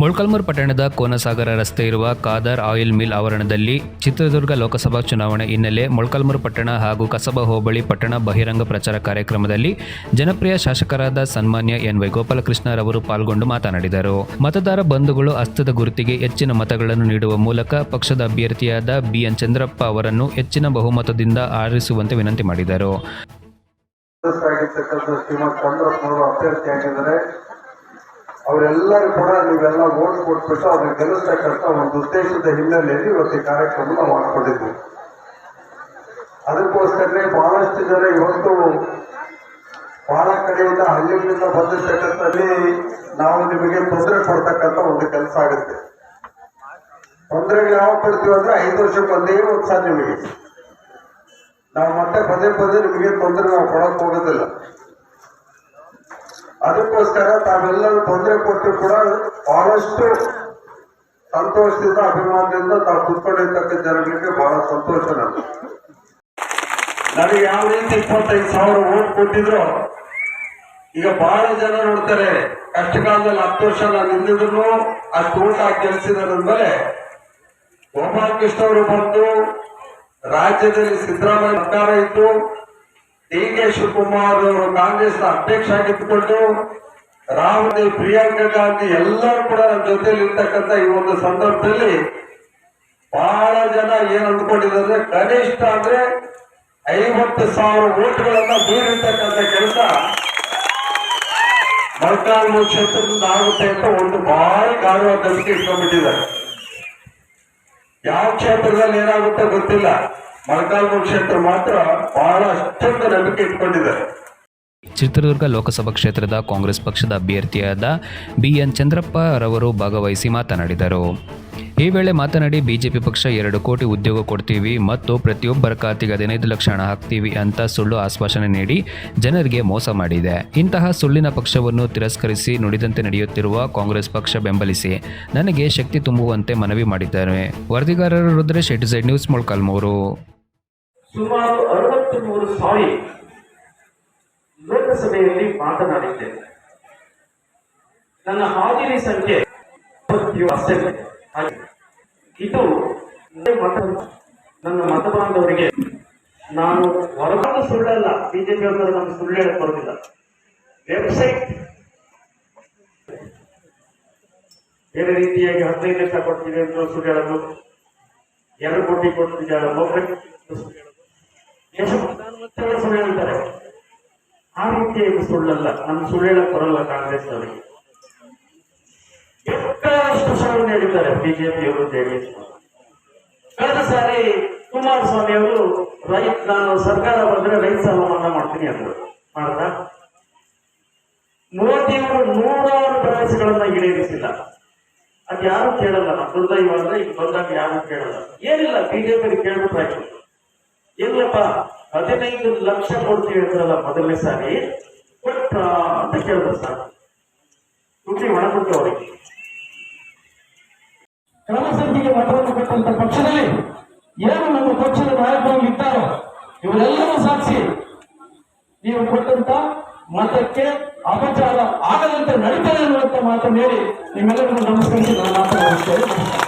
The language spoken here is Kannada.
ಮೊಳಕಾಲ್ಮೂರು ಪಟ್ಟಣದ ಕೋನಸಾಗರ ರಸ್ತೆ ಇರುವ ಖಾದರ್ ಆಯಿಲ್ ಮಿಲ್ ಆವರಣದಲ್ಲಿ ಚಿತ್ರದುರ್ಗ ಲೋಕಸಭಾ ಚುನಾವಣೆ ಹಿನ್ನೆಲೆ ಮೊಳಕಾಲ್ಮೂರು ಪಟ್ಟಣ ಹಾಗೂ ಕಸಬಾ ಹೋಬಳಿ ಪಟ್ಟಣ ಬಹಿರಂಗ ಪ್ರಚಾರ ಕಾರ್ಯಕ್ರಮದಲ್ಲಿ ಜನಪ್ರಿಯ ಶಾಸಕರಾದ ಸನ್ಮಾನ್ಯ ಎನ್ ವೈ ಗೋಪಾಲಕೃಷ್ಣರವರು ಪಾಲ್ಗೊಂಡು ಮಾತನಾಡಿದರು. ಮತದಾರ ಬಂಧುಗಳು ಹಸ್ತದ ಗುರುತಿಗೆ ಹೆಚ್ಚಿನ ಮತಗಳನ್ನು ನೀಡುವ ಮೂಲಕ ಪಕ್ಷದ ಅಭ್ಯರ್ಥಿಯಾದ ಬಿಎನ್ ಚಂದ್ರಪ್ಪ ಅವರನ್ನು ಹೆಚ್ಚಿನ ಬಹುಮತದಿಂದ ಆರಿಸುವಂತೆ ವಿನಂತಿ ಮಾಡಿದರು. ಅವರೆಲ್ಲರೂ ಕೂಡ ನೀವೆಲ್ಲ ಓಟ್ ಕೊಟ್ಬಿಟ್ಟು ಅವ್ರಿಗೆ ಗೆಲ್ಲಿಸ್ತಕ್ಕಂಥ ಒಂದು ಉದ್ದೇಶದ ಹಿನ್ನೆಲೆಯಲ್ಲಿ ಇವತ್ತು ಈ ಕಾರ್ಯಕ್ರಮ ನಾವು ಮಾಡ್ಕೊಂಡಿದ್ವಿ. ಅದಕ್ಕೋಸ್ಕರನೇ ಬಹಳಷ್ಟು ಜನ ಇವತ್ತು ಬಹಳ ಕಡೆಯಿಂದ ಹಳ್ಳಿಗಳಿಂದ ಬಂದಿರ್ತಕ್ಕಂಥಲ್ಲಿ ನಾವು ನಿಮಗೆ ತೊಂದರೆ ಕೊಡ್ತಕ್ಕಂಥ ಒಂದು ಕೆಲಸ ಆಗುತ್ತೆ. ತೊಂದರೆಗಳು ಯಾವ ಕೊಡ್ತೀವಿ ಅಂದ್ರೆ ಐದು ವರ್ಷಕ್ಕೆ ಒಂದೇ ಒಂದು ನಿಮಗೆ. ನಾವು ಮತ್ತೆ ಪದೇ ಪದೇ ನಿಮಗೆ ತೊಂದರೆ ನಾವು ಕೊಡಕ್ ಹೋಗೋದಿಲ್ಲ. ಅದಕ್ಕೋಸ್ಕರ ತಾವೆಲ್ಲರೂ ತೊಂದರೆ ಕೊಟ್ಟು ಕೂಡ ಬಹಳಷ್ಟು ಸಂತೋಷದಿಂದ, ಅಭಿಮಾನದಿಂದ ತಾವು ಕುತ್ಕೊಂಡಿರ್ತಕ್ಕ ಜನಗಳಿಗೆ ಬಹಳ ಸಂತೋಷ ನನಗೆ ನನಗೆ ಯಾವ ರೀತಿ ಇಪ್ಪತ್ತೈದು ಸಾವಿರ ಓಟ್ ಕೊಟ್ಟಿದ್ರು, ಈಗ ಬಹಳ ಜನ ನೋಡ್ತಾರೆ, ಕಷ್ಟ ಕಾಲದಲ್ಲಿ ಹತ್ತು ವರ್ಷ ನಾನು ನಿಂದಿದ್ರು ಅಷ್ಟು ಊಟ ಗೆಲ್ಸಿದಾರೆ ಗೋಪಾಲಕೃಷ್ಣ ಅವರು ಬಂದು ರಾಜ್ಯದಲ್ಲಿ ಸಿದ್ದರಾಮಯ್ಯ ಸರ್ಕಾರ ಇತ್ತು ಡಿ ಕೆ ಶಿವಕುಮಾರ್ ಅವರು ಕಾಂಗ್ರೆಸ್ನ ಅಧ್ಯಕ್ಷ ಆಗಿದ್ದುಕೊಂಡು ರಾಹುಲ್, ಪ್ರಿಯಾಂಕಾ ಗಾಂಧಿ ಎಲ್ಲರೂ ಕೂಡ ನಮ್ಮ ಜೊತೆಯಲ್ಲಿ ಇರ್ತಕ್ಕಂಥ ಈ ಒಂದು ಸಂದರ್ಭದಲ್ಲಿ ಬಹಳ ಜನ ಏನ್ ಅಂದ್ಕೊಂಡಿದ್ದಾರೆ, ಕನಿಷ್ಠ ಅಂದ್ರೆ ಐವತ್ತು ಸಾವಿರ ಓಟ್ಗಳನ್ನ ಬೀರಿರ್ತಕ್ಕಂಥ ಕೆಲಸ ಮೊಳಕಾಲ್ಮೂರು ಕ್ಷೇತ್ರದಿಂದ ಆಗುತ್ತೆ ಅಂತ ಒಂದು ಭಾರಿ ಗೌರವ ನಂಬಿಕೆ ಇಟ್ಕೊಂಡ್ಬಿಟ್ಟಿದ್ದಾರೆ ಯಾವ ಕ್ಷೇತ್ರದಲ್ಲಿ ಏನಾಗುತ್ತೆ ಗೊತ್ತಿಲ್ಲ. ಕ್ಷೇತ್ರ ಮಾತ್ರ ಬಹಳ ಅಷ್ಟೊಂದು ನಂಬಿಕೆ ಇಟ್ಕೊಂಡಿದ್ದಾರೆ ಚಿತ್ರದುರ್ಗ ಲೋಕಸಭಾ ಕ್ಷೇತ್ರದ ಕಾಂಗ್ರೆಸ್ ಪಕ್ಷದ ಅಭ್ಯರ್ಥಿಯಾದ ಬಿಎನ್ ಚಂದ್ರಪ್ಪ ರವರು ಭಾಗವಹಿಸಿ ಮಾತನಾಡಿದರು. ಈ ವೇಳೆ ಮಾತನಾಡಿ, ಬಿಜೆಪಿ ಪಕ್ಷ ಎರಡು ಕೋಟಿ ಉದ್ಯೋಗ ಕೊಡ್ತೀವಿ ಮತ್ತು ಪ್ರತಿಯೊಬ್ಬರ ಖಾತೆಗೆ ಹದಿನೈದು ಲಕ್ಷ ಹಣ ಹಾಕ್ತೀವಿ ಅಂತ ಸುಳ್ಳು ಆಶ್ವಾಸನೆ ನೀಡಿ ಜನರಿಗೆ ಮೋಸ ಮಾಡಿದೆ. ಇಂತಹ ಸುಳ್ಳಿನ ಪಕ್ಷವನ್ನು ತಿರಸ್ಕರಿಸಿ ನುಡಿದಂತೆ ನಡೆಯುತ್ತಿರುವ ಕಾಂಗ್ರೆಸ್ ಪಕ್ಷ ಬೆಂಬಲಿಸಿ ನನಗೆ ಶಕ್ತಿ ತುಂಬುವಂತೆ ಮನವಿ ಮಾಡಿದ್ದಾರೆ. ವರದಿಗಾರರು Rudresh at Z news, Molakalmuru. ಸುಮಾರು ಅರವತ್ತು ಮೂರು ಸಾರಿ ಲೋಕಸಭೆಯಲ್ಲಿ ಮಾತನಾಡಿದ್ದೇನೆ ನನ್ನ ಹಾಜರಿ ಸಂಖ್ಯೆ. ಇದು ಮತ ನನ್ನ ಮತ ಬಾಂಧವರಿಗೆ ನಾನು ಹೊರಬಂದ ಸುಳ್ಳಲ್ಲ. ಬಿಜೆಪಿ ಅವರು ನಾನು ಸುಳ್ಳು ಹೇಳಕ್ ಬರೋದಿಲ್ಲ. ವೆಬ್ಸೈಟ್ ಬೇರೆ ರೀತಿಯಾಗಿ ಹದಿನೈದು ಲಕ್ಷ ಕೊಡ್ತೀವಿ ಅಂತ ಸುಳ್ಳು ಹೇಳೋದು. ಎರಡು ಕೋಟಿ ಕೊಡ್ತಿದ್ದಾರೆ ಸುಳ್ಳು ಹೇಳ್ತಾರೆ ಆ ರೀತಿಯಾಗಿ ಸುಳ್ಳಲ್ಲ. ನಮ್ ಸುಳ್ಳು ಹೇಳಕ್ ಬರಲ್ಲ ಕಾಂಗ್ರೆಸ್ ಅವರಿಗೆ ಬೇಕಾದಷ್ಟು ಸುಳ್ಳು ಹೇಳಿದ್ದಾರೆ ಬಿಜೆಪಿಯವರು ಜೆಡಿಎಸ್ ಕಳೆದ ಸಾರಿ ಕುಮಾರಸ್ವಾಮಿ ಅವರು ರೈತ, ನಾನು ಸರ್ಕಾರ ಬಂದ್ರೆ ರೈತ ಸಾಲ ಮನ್ನಾ ಮಾಡ್ತೀನಿ ಅಂದ್ರು. ಮಾಡ್ದ ಮೋದಿಯವರು ನೂರಾರು ಭರವಸೆಗಳನ್ನ ಈಡೇರಿಸಿಲ್ಲ. ಅದ್ ಕೇಳಲ್ಲ. ನಮ್ಮ ದುರ್ದೈವ ಅಂದ್ರೆ ಈಗ ಬಂದಾಗ ಯಾರು ಕೇಳಲ್ಲ. ಏನಿಲ್ಲ ಬಿಜೆಪಿ ಕೇಳ್ಬಿಟ್ರಾಯ್ತು. ಇಲ್ಲಪ್ಪ, ಹದಿನೈದು ಲಕ್ಷ ಕೊಡ್ತೀವಿ ಹೇಳ್ತಾರಲ್ಲ ಮೊದಲನೇ ಸಾರಿ. ಕೊಟ್ಟ ಅಂತ ಕೇಳಿದ್ರು ಸರ್. ದುಡ್ಡಿ ಒಳಕೊಟ್ಟು ಅವರಿಗೆ. ಕ್ರಮಸಂಖ್ಯೆಗೆ ಮತವನ್ನು ಕೊಟ್ಟಂತ ಪಕ್ಷದಲ್ಲಿ ಏನು ನಮ್ಮ ಪಕ್ಷದ ನಾಯಕರು ಇದ್ದಾರೋ ಇವರೆಲ್ಲರೂ ಸಾಕ್ಷಿ. ನೀವು ಕೊಟ್ಟಂತ ಮತಕ್ಕೆ ಅಪಚಾರ ಆಗದಂತೆ ನಡೀತದೆ ಅನ್ನುವಂತ ಮಾತನ್ನು ಹೇಳಿ ನಿಮ್ಮೆಲ್ಲರನ್ನು ನಮಸ್ಕರಿಸಿ ನಾನು ಮಾತನಾಡುತ್ತೇನೆ.